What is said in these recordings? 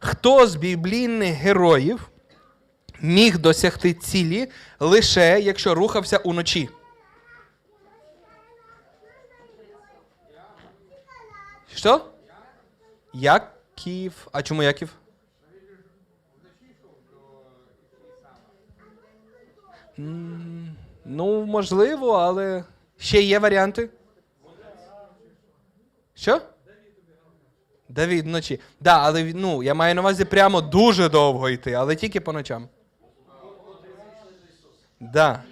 Хто з біблійних героїв міг досягти цілі лише якщо рухався уночі? Що? Яків. А чому Яків? Ну, можливо, але ще є варіанти. Що? Давід вночі. Да, але ну, я маю на увазі прямо дуже довго йти, але тільки по ночам. Да.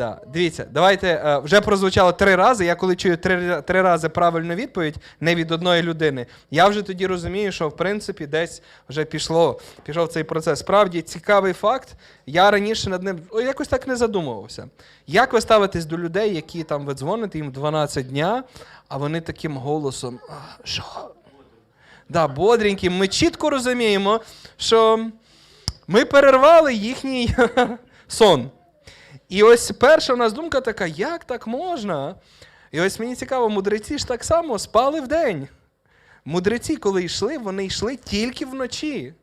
Да. Дивіться, давайте е, вже прозвучало три рази. Я коли чую три, три рази правильну відповідь, не від одної людини, я вже тоді розумію, що в принципі десь вже пішло, пішов цей процес. Справді цікавий факт. Я раніше над ним о, якось так не задумувався. Як ви ставитесь до людей, які там ви дзвоните їм 12 дня, а вони таким голосом, «А, що? Да, бодренькі. Ми чітко розуміємо, що ми перервали їхній сон. І ось перша у нас думка така, як так можна? І ось мені цікаво, мудреці ж так само спали вдень. Мудреці, коли йшли, вони йшли тільки вночі.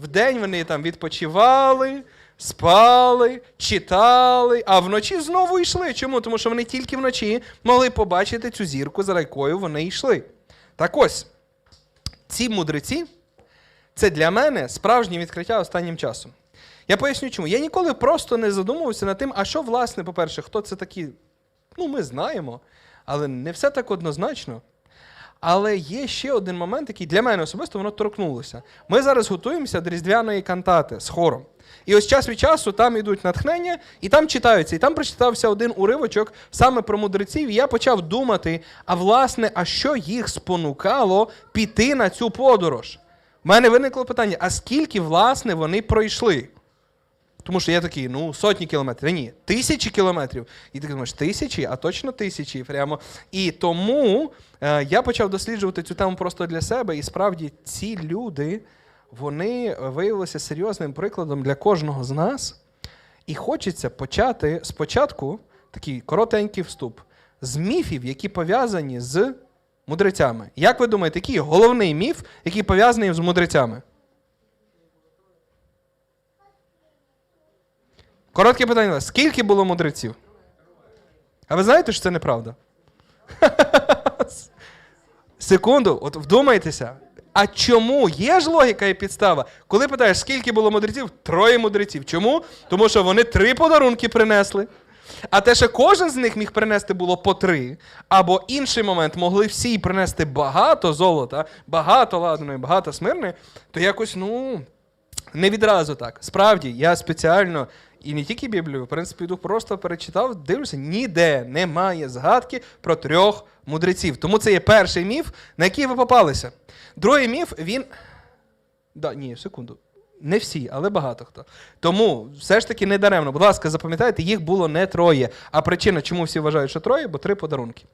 Вдень вони там відпочивали, спали, читали, а вночі знову йшли. Чому? Тому що вони тільки вночі могли побачити цю зірку, за якою вони йшли. Так ось, ці мудреці це для мене справжнє відкриття останнім часом. Я поясню чому. Я ніколи просто не задумувався над тим, а що, власне, по-перше, хто це такі. Ну, ми знаємо, але не все так однозначно. Але є ще один момент, який для мене особисто воно торкнулося. Ми зараз готуємося до різдвяної кантати з хором. І ось час від часу там йдуть натхнення, і там читаються. І там прочитався один уривочок саме про мудреців. І я почав думати: а власне, а що їх спонукало піти на цю подорож? У мене виникло питання: а скільки, власне, вони пройшли? Тому що я такий, ну, сотні кілометрів. Ні, тисячі кілометрів. І ти думаєш, тисячі, а точно тисячі. Прямо. І тому е, я почав досліджувати цю тему просто для себе. І справді ці люди вони виявилися серйозним прикладом для кожного з нас. І хочеться почати спочатку такий коротенький вступ з міфів, які пов'язані з мудрецями. Як ви думаєте, який головний міф, який пов'язаний з мудрецями? Коротке питання. Скільки було мудреців? А ви знаєте, що це неправда? Секунду, от вдумайтеся. А чому є ж логіка і підстава? Коли питаєш, скільки було мудреців? Троє мудреців. Чому? Тому що вони три подарунки принесли. А те, що кожен з них міг принести було по три, або інший момент могли всі принести багато золота, багато ладної, багато смирної, то якось, ну, не відразу так. Справді, я спеціально і не тільки Біблію, в принципі, йду просто перечитав, дивлюся, ніде немає згадки про трьох мудреців. Тому це є перший міф, на який ви попалися. Другий міф, він. Да, ні, секунду. Не всі, але багато хто. Тому все ж таки не даремно. Будь ласка, запам'ятайте, їх було не троє. А причина, чому всі вважають, що троє, бо три подарунки.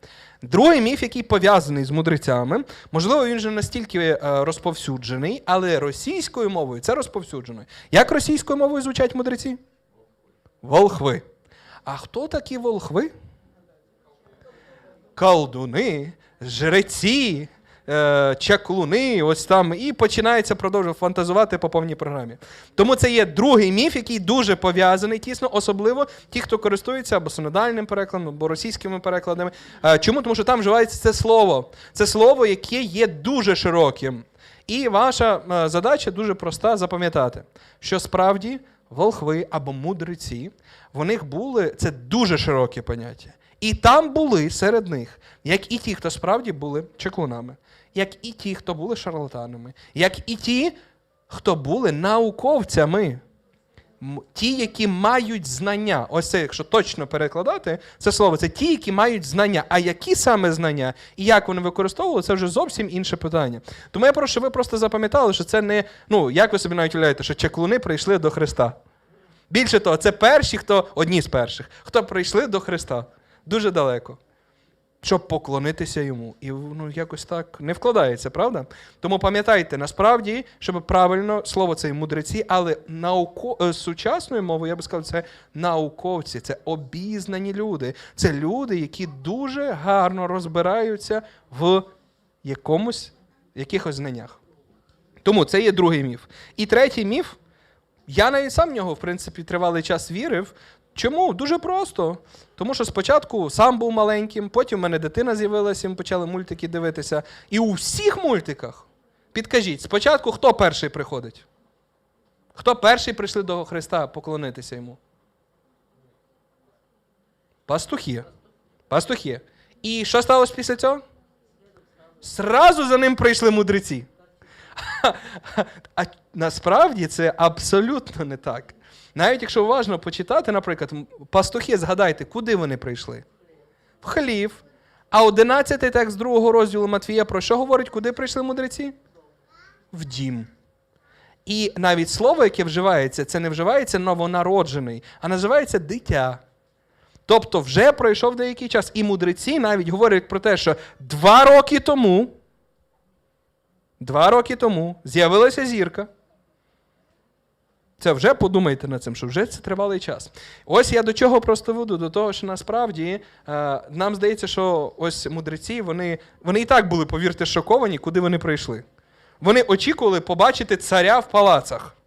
Другий міф, який пов'язаний з мудрецями, можливо, він же настільки е, розповсюджений, але російською мовою це розповсюджено. Як російською мовою звучать мудреці? Волхви. А хто такі волхви? Колдуни, жреці, е, чаклуни, ось там, і починається продовжувати фантазувати по повній програмі. Тому це є другий міф, який дуже пов'язаний тісно, особливо ті, хто користується або синодальним перекладом, або російськими перекладами. Е, чому? Тому що там вживається це слово. Це слово, яке є дуже широким. І ваша е, задача дуже проста запам'ятати, що справді волхви або мудреці, в них були це дуже широке поняття. І там були серед них, як і ті, хто справді були чеклунами, як і ті, хто були шарлатанами, як і ті, хто були науковцями. Ті, які мають знання, ось це, якщо точно перекладати це слово, це ті, які мають знання. А які саме знання і як вони використовували, це вже зовсім інше питання. Тому я прошу, щоб ви просто запам'ятали, що це не, ну, як ви собі навіть уявляєте, що чаклуни прийшли до Христа. Більше того, це перші, хто одні з перших, хто прийшли до Христа дуже далеко, щоб поклонитися йому. І ну, якось так не вкладається, правда? Тому пам'ятайте, насправді, щоб правильно слово це мудреці, але науко... е, сучасною мовою я би сказав, це науковці, це обізнані люди. Це люди, які дуже гарно розбираються в якомусь якихось знаннях. Тому це є другий міф. І третій міф, я навіть сам в нього, в принципі, тривалий час вірив. Чому? Дуже просто. Тому що спочатку сам був маленьким, потім в мене дитина з'явилася, ми почали мультики дивитися. І у всіх мультиках, підкажіть, спочатку хто перший приходить? Хто перший прийшли до Христа поклонитися йому? Пастухи. Пастухи. І що сталося після цього? Сразу за ним прийшли мудреці. А насправді це абсолютно не так. Навіть якщо уважно почитати, наприклад, пастухи, згадайте, куди вони прийшли? В хлів. А 11 текст другого розділу Матвія про що говорить, куди прийшли мудреці? В дім. І навіть слово, яке вживається, це не вживається новонароджений, а називається дитя. Тобто вже пройшов деякий час. І мудреці навіть говорять про те, що два роки тому, два роки тому з'явилася зірка. Це вже подумайте над цим, що вже це тривалий час. Ось я до чого просто веду, до того, що насправді е, нам здається, що ось мудреці, вони, вони і так були, повірте, шоковані, куди вони прийшли. Вони очікували побачити царя в палацах.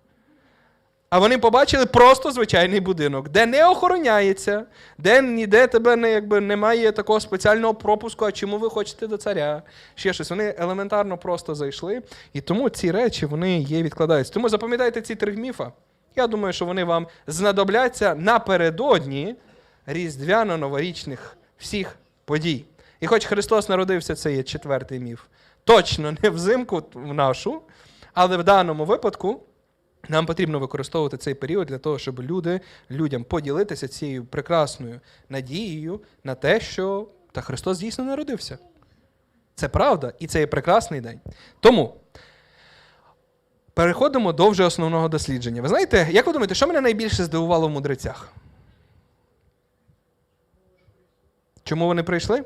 А вони побачили просто звичайний будинок, де не охороняється, де ніде тебе не, якби, немає такого спеціального пропуску, а чому ви хочете до царя. Ще щось. Вони елементарно просто зайшли. І тому ці речі вони є відкладаються. Тому запам'ятайте ці три міфа. Я думаю, що вони вам знадобляться напередодні різдвяно-новорічних всіх подій. І хоч Христос народився, це є четвертий міф. Точно не взимку в нашу, але в даному випадку. Нам потрібно використовувати цей період для того, щоб люди, людям поділитися цією прекрасною надією на те, що та Христос дійсно народився. Це правда, і це є прекрасний день. Тому переходимо до вже основного дослідження. Ви знаєте, як ви думаєте, що мене найбільше здивувало в мудрецях? Чому вони прийшли?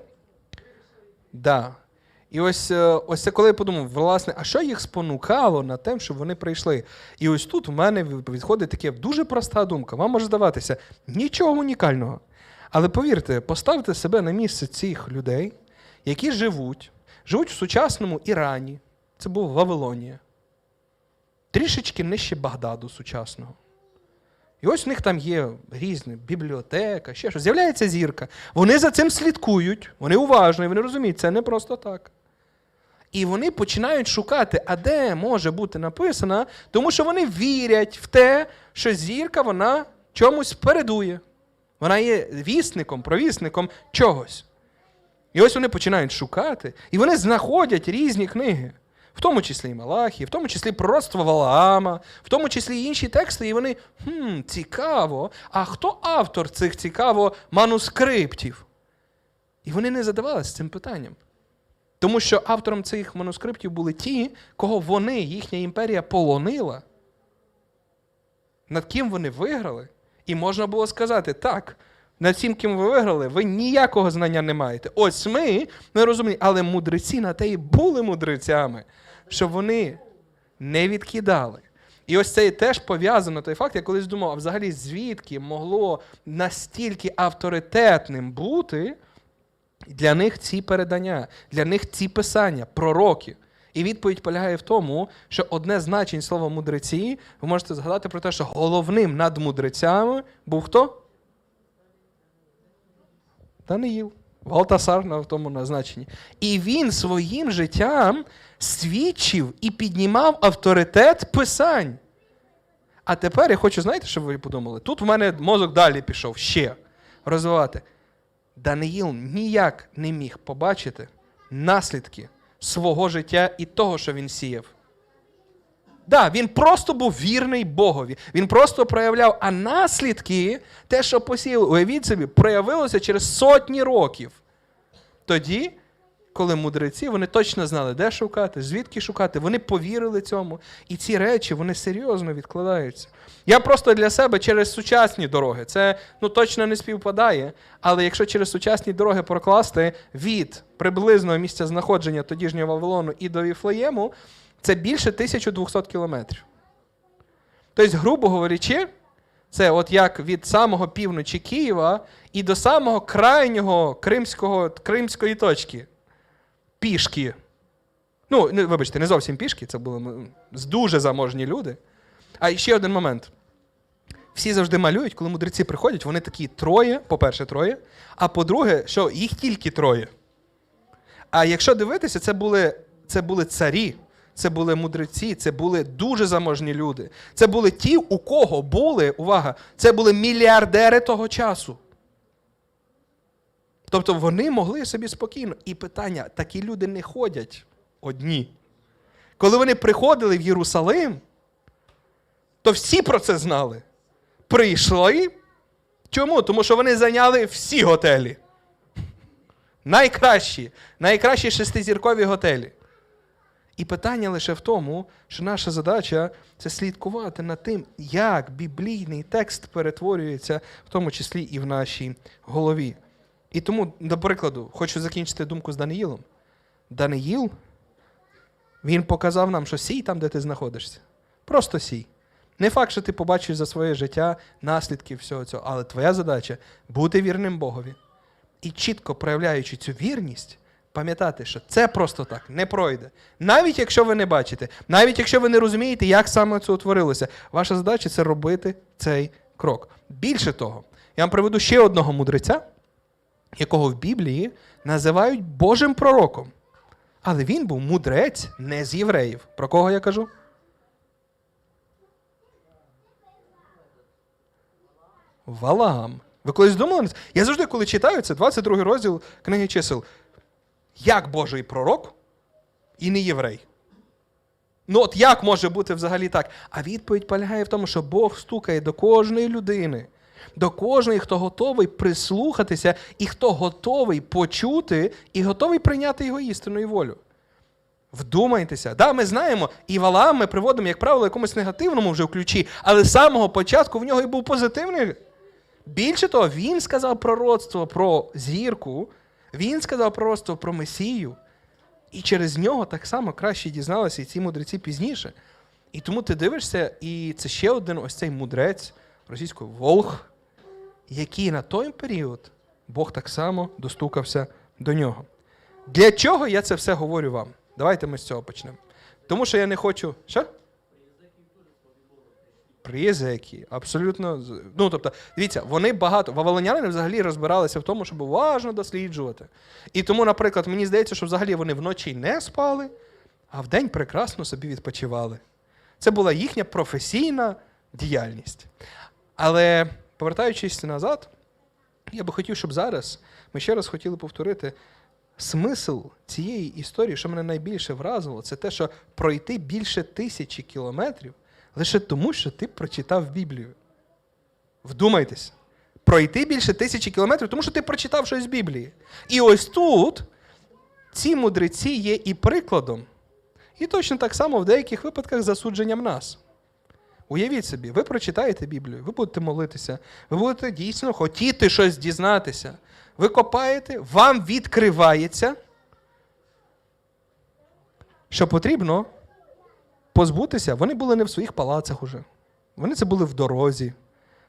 Да. І ось, е, ось це коли я подумав, власне, а що їх спонукало на те, щоб вони прийшли? І ось тут в мене відходить таке дуже проста думка. Вам може здаватися нічого унікального. Але повірте, поставте себе на місце цих людей, які живуть, живуть в сучасному Ірані. Це був Вавилонія. Трішечки нижче Багдаду сучасного. І ось у них там є різні бібліотека, ще щось. З'являється зірка. Вони за цим слідкують, вони уважні, вони розуміють, це не просто так. І вони починають шукати, а де може бути написано, тому що вони вірять в те, що зірка вона чомусь передує. Вона є вісником, провісником чогось. І ось вони починають шукати, і вони знаходять різні книги, в тому числі і Малахі, в тому числі пророцтво Валаама, в тому числі і інші тексти, і вони хм, цікаво. А хто автор цих цікаво манускриптів? І вони не задавалися цим питанням. Тому що автором цих манускриптів були ті, кого вони, їхня імперія полонила, над ким вони виграли. І можна було сказати, так, над цим, ким ви виграли, ви ніякого знання не маєте. Ось ми, ми розуміємо, але мудреці на те і були мудрецями, що вони не відкидали. І ось це і теж пов'язано той факт, я колись думав, а взагалі звідки могло настільки авторитетним бути для них ці передання, для них ці писання, пророки. І відповідь полягає в тому, що одне значень слова мудреці, ви можете згадати про те, що головним над мудрецями був хто? Даниїл. Валтасар на тому назначенні. І він своїм життям свідчив і піднімав авторитет писань. А тепер я хочу, знаєте, що ви подумали? Тут в мене мозок далі пішов ще розвивати. Даниїл ніяк не міг побачити наслідки свого життя і того, що він сіяв. Да, він просто був вірний Богові. Він просто проявляв, а наслідки, те, що посіяли, уявіть собі, проявилося через сотні років. Тоді, коли мудреці, вони точно знали, де шукати, звідки шукати, вони повірили цьому. І ці речі вони серйозно відкладаються. Я просто для себе через сучасні дороги. Це ну, точно не співпадає. Але якщо через сучасні дороги прокласти від приблизного місця знаходження тодішнього Вавилону і до Віфлеєму, це більше 1200 кілометрів. Тобто, грубо говорячи, це от як від самого півночі Києва і до самого крайнього кримського, кримської точки. Пішки. Ну, вибачте, не зовсім пішки, це були дуже заможні люди. А ще один момент. Всі завжди малюють, коли мудреці приходять, вони такі троє, по-перше, троє, а по-друге, що їх тільки троє. А якщо дивитися, це були, це були царі, це були мудреці, це були дуже заможні люди. Це були ті, у кого були, увага, це були мільярдери того часу. Тобто вони могли собі спокійно. І питання: такі люди не ходять одні. Коли вони приходили в Єрусалим, то всі про це знали. Прийшли. Чому? Тому що вони зайняли всі готелі. Найкращі, найкращі шестизіркові готелі. І питання лише в тому, що наша задача це слідкувати над тим, як біблійний текст перетворюється, в тому числі і в нашій голові. І тому, до прикладу, хочу закінчити думку з Даниїлом. Даниїл, він показав нам, що сій там, де ти знаходишся. Просто сій. Не факт, що ти побачиш за своє життя наслідки всього цього, але твоя задача бути вірним Богові. І чітко проявляючи цю вірність, пам'ятати, що це просто так не пройде. Навіть якщо ви не бачите, навіть якщо ви не розумієте, як саме це утворилося, ваша задача це робити цей крок. Більше того, я вам приведу ще одного мудреця, якого в Біблії називають Божим пророком. Але він був мудрець не з євреїв. Про кого я кажу? Валаам. Ви колись думали? Я завжди, коли читаю, це 22 розділ книги чисел. Як Божий пророк і не єврей? Ну, от як може бути взагалі так? А відповідь полягає в тому, що Бог стукає до кожної людини, до кожної, хто готовий прислухатися, і хто готовий почути, і готовий прийняти його істину і волю. Вдумайтеся, да, ми знаємо, і Валаам ми приводимо, як правило, якомусь негативному вже в ключі, але з самого початку в нього і був позитивний. Більше того, він сказав пророцтво про зірку, він сказав пророцтво про Месію, і через нього так само краще дізналися і ці мудреці пізніше. І тому ти дивишся, і це ще один ось цей мудрець російською Волх, який на той період Бог так само достукався до нього. Для чого я це все говорю вам? Давайте ми з цього почнемо. Тому що я не хочу. Що? Призеки, абсолютно. Ну, тобто, дивіться, вони багато. Вавилоняни взагалі розбиралися в тому, щоб уважно досліджувати. І тому, наприклад, мені здається, що взагалі вони вночі не спали, а вдень прекрасно собі відпочивали. Це була їхня професійна діяльність. Але повертаючись назад, я би хотів, щоб зараз ми ще раз хотіли повторити. Смисл цієї історії, що мене найбільше вразило, це те, що пройти більше тисячі кілометрів лише тому, що ти прочитав Біблію. Вдумайтесь. Пройти більше тисячі кілометрів, тому що ти прочитав щось з Біблії. І ось тут ці мудреці є і прикладом, і точно так само в деяких випадках засудженням нас. Уявіть собі, ви прочитаєте Біблію, ви будете молитися, ви будете дійсно хотіти щось дізнатися. Ви копаєте, вам відкривається, що потрібно позбутися. Вони були не в своїх палацах уже. Вони це були в дорозі.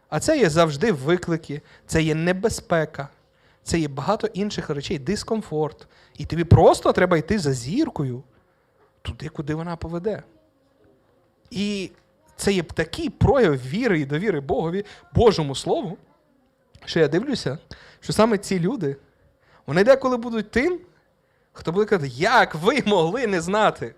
А це є завжди виклики, це є небезпека, це є багато інших речей, дискомфорт. І тобі просто треба йти за зіркою туди, куди вона поведе. І це є такий прояв віри і довіри Богові, Божому Слову, що я дивлюся, що саме ці люди, вони деколи будуть тим, хто буде казати, як ви могли не знати?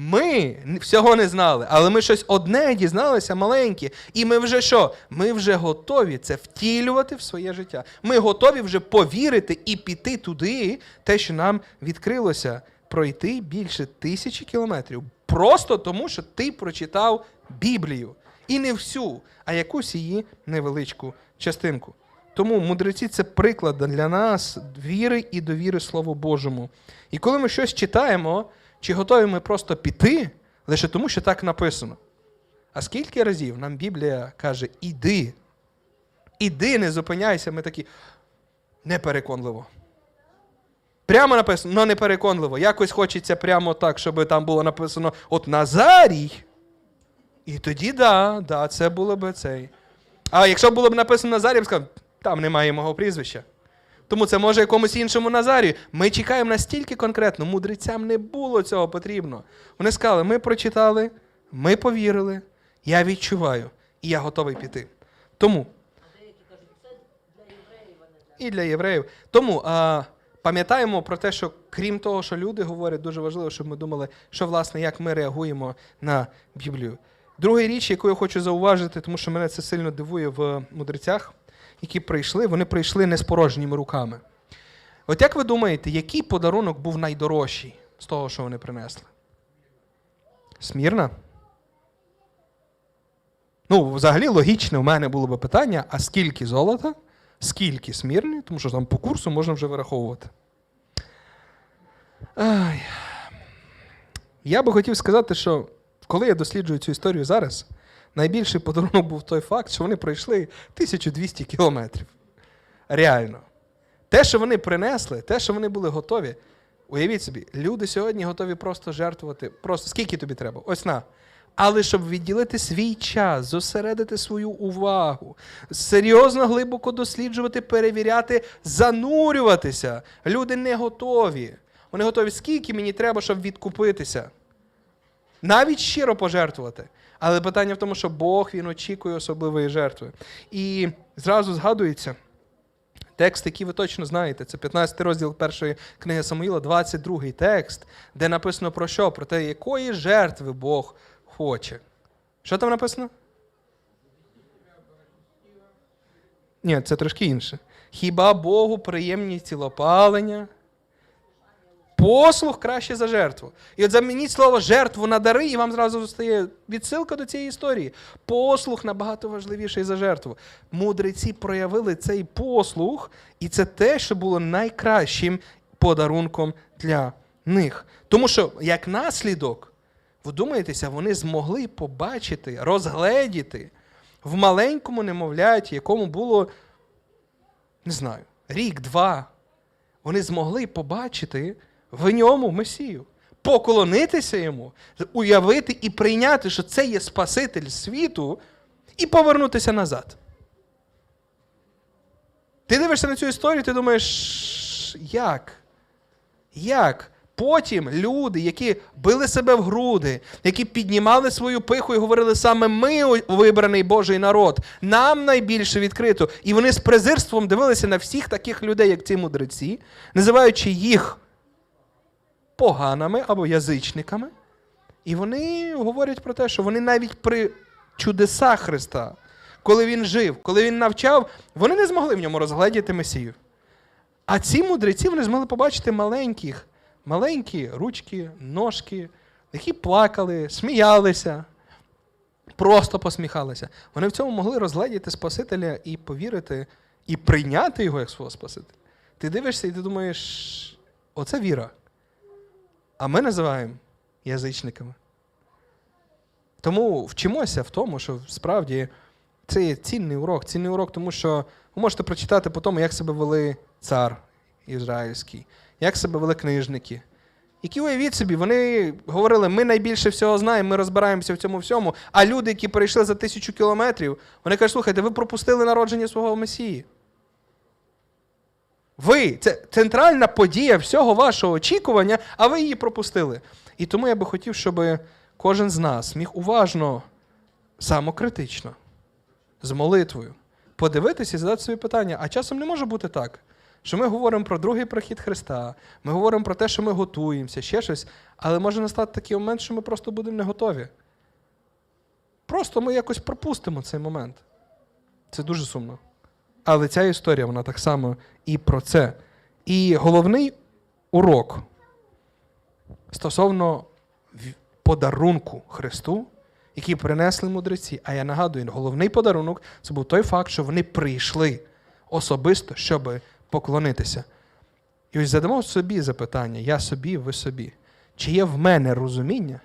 Ми всього не знали, але ми щось одне дізналися маленьке. І ми вже що? Ми вже готові це втілювати в своє життя. Ми готові вже повірити і піти туди, те, що нам відкрилося, пройти більше тисячі кілометрів. Просто тому, що ти прочитав Біблію. І не всю, а якусь її невеличку частинку. Тому мудреці це приклад для нас віри і довіри Слову Божому. І коли ми щось читаємо, чи готові ми просто піти лише тому, що так написано? А скільки разів нам Біблія каже: іди, іди, не зупиняйся, ми такі непереконливо. Прямо написано, але непереконливо. Якось хочеться прямо так, щоб там було написано от Назарій. І тоді да, да, це було б цей. А якщо було б написано Назарій, я б сказав, там немає мого прізвища. Тому це може якомусь іншому Назарію. Ми чекаємо настільки конкретно, мудрецям не було цього потрібно. Вони сказали: ми прочитали, ми повірили, я відчуваю, і я готовий піти. Тому. І для євреїв. Тому а, пам'ятаємо про те, що крім того, що люди говорять, дуже важливо, щоб ми думали, що власне як ми реагуємо на Біблію. Друга річ, яку я хочу зауважити, тому що мене це сильно дивує в мудрецях, які прийшли, вони прийшли не з порожніми руками. От як ви думаєте, який подарунок був найдорожчий з того, що вони принесли? Смірна? Ну, взагалі, логічне у мене було би питання: а скільки золота, скільки смірни, тому що там по курсу можна вже вираховувати. Ай. Я би хотів сказати, що коли я досліджую цю історію зараз, найбільший подарунок був той факт, що вони пройшли 1200 кілометрів. Реально. Те, що вони принесли, те, що вони були готові. Уявіть собі, люди сьогодні готові просто жертвувати. Просто скільки тобі треба? Ось на. Але щоб відділити свій час, зосередити свою увагу, серйозно глибоко досліджувати, перевіряти, занурюватися. Люди не готові. Вони готові, скільки мені треба, щоб відкупитися. Навіть щиро пожертвувати. Але питання в тому, що Бог він очікує особливої жертви. І зразу згадується. Текст, який ви точно знаєте, це 15 розділ першої книги Самуїла, 22 текст, де написано про що? Про те, якої жертви Бог хоче. Що там написано? Ні, це трошки інше. Хіба Богу приємні цілопалення? Послух краще за жертву. І от замініть слово жертву на дари, і вам зразу стає відсилка до цієї історії. Послух набагато важливіший за жертву. Мудреці проявили цей послух, і це те, що було найкращим подарунком для них. Тому що, як наслідок, ви думаєтеся, вони змогли побачити, розгледіти в маленькому немовляті, якому було, не знаю, рік-два. Вони змогли побачити в ньому Месію, поклонитися йому, уявити і прийняти, що це є Спаситель світу, і повернутися назад. Ти дивишся на цю історію, ти думаєш, як? Як? Потім люди, які били себе в груди, які піднімали свою пиху і говорили саме ми вибраний Божий народ, нам найбільше відкрито. І вони з презирством дивилися на всіх таких людей, як ці мудреці, називаючи їх поганими або язичниками. І вони говорять про те, що вони навіть при чудесах Христа, коли він жив, коли він навчав, вони не змогли в ньому розгледіти Месію. А ці мудреці вони змогли побачити маленьких, маленькі ручки, ножки, які плакали, сміялися, просто посміхалися. Вони в цьому могли розгледіти Спасителя і повірити, і прийняти його як свого Спасителя. Ти дивишся і ти думаєш, оце віра. А ми називаємо язичниками. Тому вчимося в тому, що справді це є цінний урок. Цінний урок, тому що ви можете прочитати по тому, як себе вели цар ізраїльський, як себе вели книжники. Які уявіть собі, вони говорили, ми найбільше всього знаємо, ми розбираємося в цьому всьому. А люди, які перейшли за тисячу кілометрів, вони кажуть, слухайте, ви пропустили народження свого Месії. Ви, це центральна подія всього вашого очікування, а ви її пропустили. І тому я би хотів, щоб кожен з нас міг уважно, самокритично, з молитвою подивитися і задати собі питання. А часом не може бути так, що ми говоримо про другий прихід Христа, ми говоримо про те, що ми готуємося, ще щось, але може настати такий момент, що ми просто будемо не готові. Просто ми якось пропустимо цей момент. Це дуже сумно. Але ця історія, вона так само і про це. І головний урок стосовно подарунку Христу, який принесли мудреці. А я нагадую, головний подарунок це був той факт, що вони прийшли особисто, щоб поклонитися. І ось задамо собі запитання, я собі, ви собі. Чи є в мене розуміння,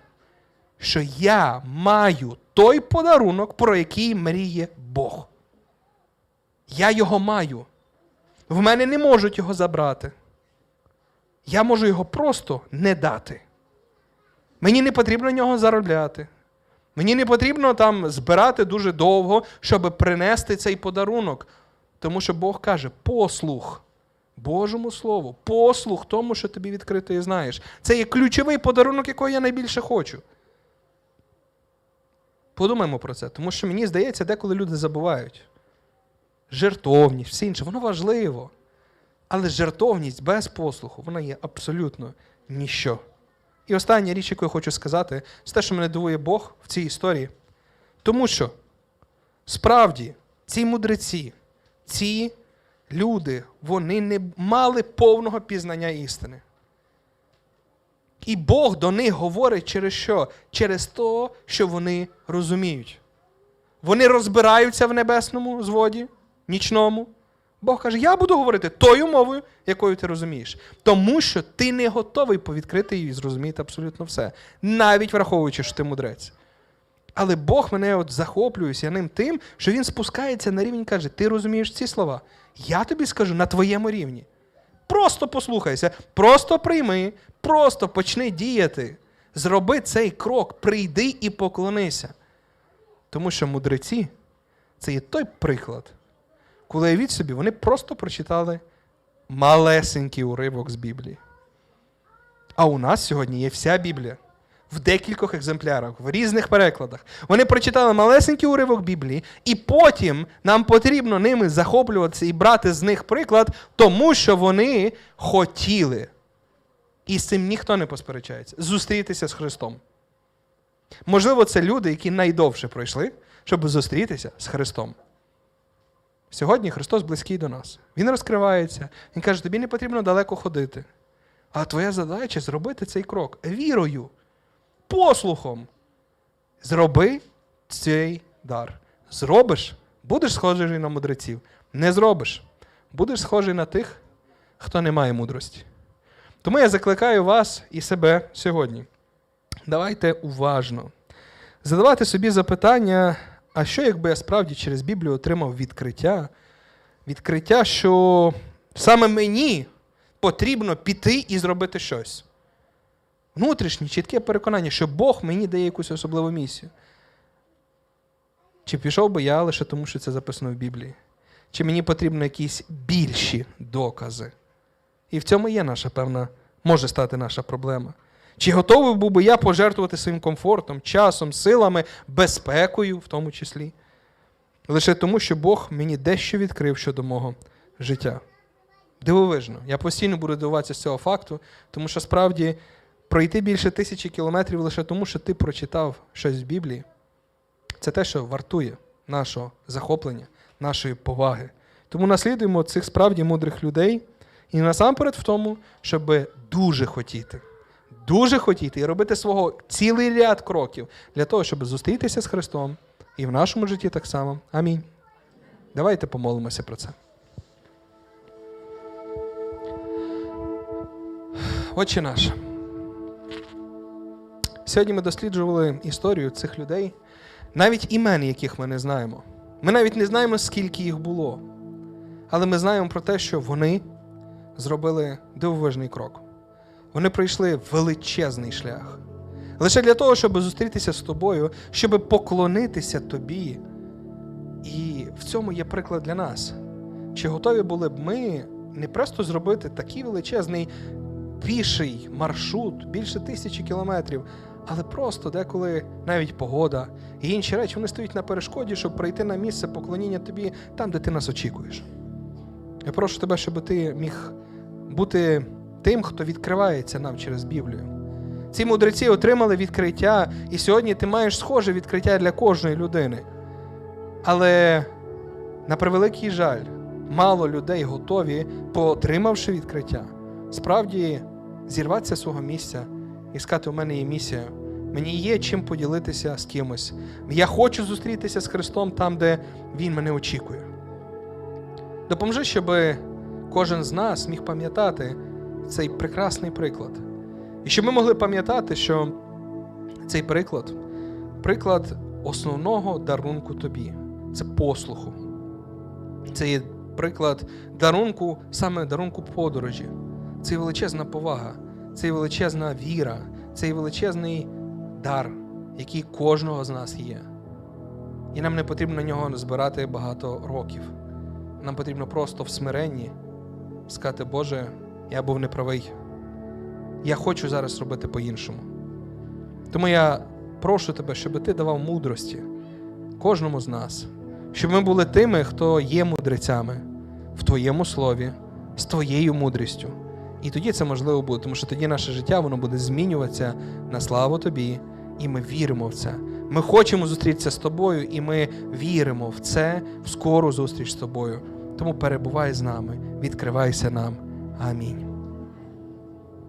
що я маю той подарунок, про який мріє Бог? Я його маю. В мене не можуть його забрати. Я можу його просто не дати. Мені не потрібно нього заробляти. Мені не потрібно там збирати дуже довго, щоб принести цей подарунок. Тому що Бог каже: послух Божому Слову, послух тому, що тобі відкрито і знаєш. Це є ключовий подарунок, якого я найбільше хочу. Подумаємо про це, тому що мені здається, деколи люди забувають. Жертовність, все інше, воно важливо. Але жертовність без послуху, вона є абсолютно ніщо. І остання річ, яку я хочу сказати, це те, що мене дивує Бог в цій історії. Тому що справді ці мудреці, ці люди, вони не мали повного пізнання істини. І Бог до них говорить через що? Через те, що вони розуміють. Вони розбираються в небесному зводі, нічному. Бог каже: Я буду говорити тою мовою, якою ти розумієш. Тому що ти не готовий повідкрити і зрозуміти абсолютно все, навіть враховуючи, що ти мудрець. Але Бог мене от захоплюється ним тим, що він спускається на рівень і каже: Ти розумієш ці слова? Я тобі скажу на твоєму рівні. Просто послухайся, просто прийми, просто почни діяти. Зроби цей крок, прийди і поклонися. Тому що мудреці це є той приклад, коли уявіть собі, вони просто прочитали малесенький уривок з Біблії. А у нас сьогодні є вся Біблія в декількох екземплярах, в різних перекладах. Вони прочитали малесенький уривок Біблії, і потім нам потрібно ними захоплюватися і брати з них приклад, тому що вони хотіли. І з цим ніхто не посперечається. Зустрітися з Христом. Можливо, це люди, які найдовше пройшли, щоб зустрітися з Христом. Сьогодні Христос близький до нас. Він розкривається. Він каже, тобі не потрібно далеко ходити. А твоя задача зробити цей крок вірою, послухом. Зроби цей дар. Зробиш, будеш схожий на мудреців. Не зробиш, будеш схожий на тих, хто не має мудрості. Тому я закликаю вас і себе сьогодні. Давайте уважно задавати собі запитання, а що, якби я справді через Біблію отримав відкриття? Відкриття, що саме мені потрібно піти і зробити щось. Внутрішнє, чітке переконання, що Бог мені дає якусь особливу місію. Чи пішов би я лише тому, що це записано в Біблії? Чи мені потрібні якісь більші докази? І в цьому є наша певна, може стати наша проблема. Чи готовий був би я пожертвувати своїм комфортом, часом, силами, безпекою, в тому числі? Лише тому, що Бог мені дещо відкрив щодо мого життя. Дивовижно. Я постійно буду дивуватися з цього факту, тому що справді пройти більше тисячі кілометрів лише тому, що ти прочитав щось в Біблії, це те, що вартує нашого захоплення, нашої поваги. Тому наслідуємо цих справді мудрих людей і насамперед в тому, щоб дуже хотіти. Дуже хотіти і робити свого цілий ряд кроків для того, щоб зустрітися з Христом і в нашому житті так само. Амінь. Давайте помолимося про це. Отче наш. Сьогодні ми досліджували історію цих людей, навіть імен, яких ми не знаємо. Ми навіть не знаємо, скільки їх було. Але ми знаємо про те, що вони зробили дивовижний крок. Вони пройшли величезний шлях. Лише для того, щоб зустрітися з тобою, щоб поклонитися тобі. І в цьому є приклад для нас. Чи готові були б ми не просто зробити такий величезний піший маршрут, більше тисячі кілометрів, але просто деколи навіть погода і інші речі вони стоять на перешкоді, щоб прийти на місце поклоніння тобі там, де ти нас очікуєш. Я прошу тебе, щоб ти міг бути тим, хто відкривається нам через Біблію. Ці мудреці отримали відкриття, і сьогодні ти маєш схоже відкриття для кожної людини. Але, на превеликий жаль, мало людей готові, поотримавши відкриття, справді зірватися з свого місця і сказати, у мене є місія. Мені є чим поділитися з кимось. Я хочу зустрітися з Христом там, де Він мене очікує. Допоможи, щоб кожен з нас міг пам'ятати цей прекрасний приклад. І щоб ми могли пам'ятати, що цей приклад приклад основного дарунку тобі це послуху. Це є приклад дарунку, саме дарунку подорожі. Це є величезна повага, це є величезна віра, це є величезний дар, який кожного з нас є. І нам не потрібно на нього збирати багато років. Нам потрібно просто в смиренні сказати, Боже, я був неправий. Я хочу зараз робити по-іншому. Тому я прошу тебе, щоб ти давав мудрості кожному з нас, щоб ми були тими, хто є мудрецями в Твоєму слові, з Твоєю мудрістю. І тоді це можливо буде, тому що тоді наше життя воно буде змінюватися на славу Тобі, і ми віримо в це. Ми хочемо зустрітися з тобою, і ми віримо в це, в скору зустріч з тобою. Тому перебувай з нами, відкривайся нам. Амінь.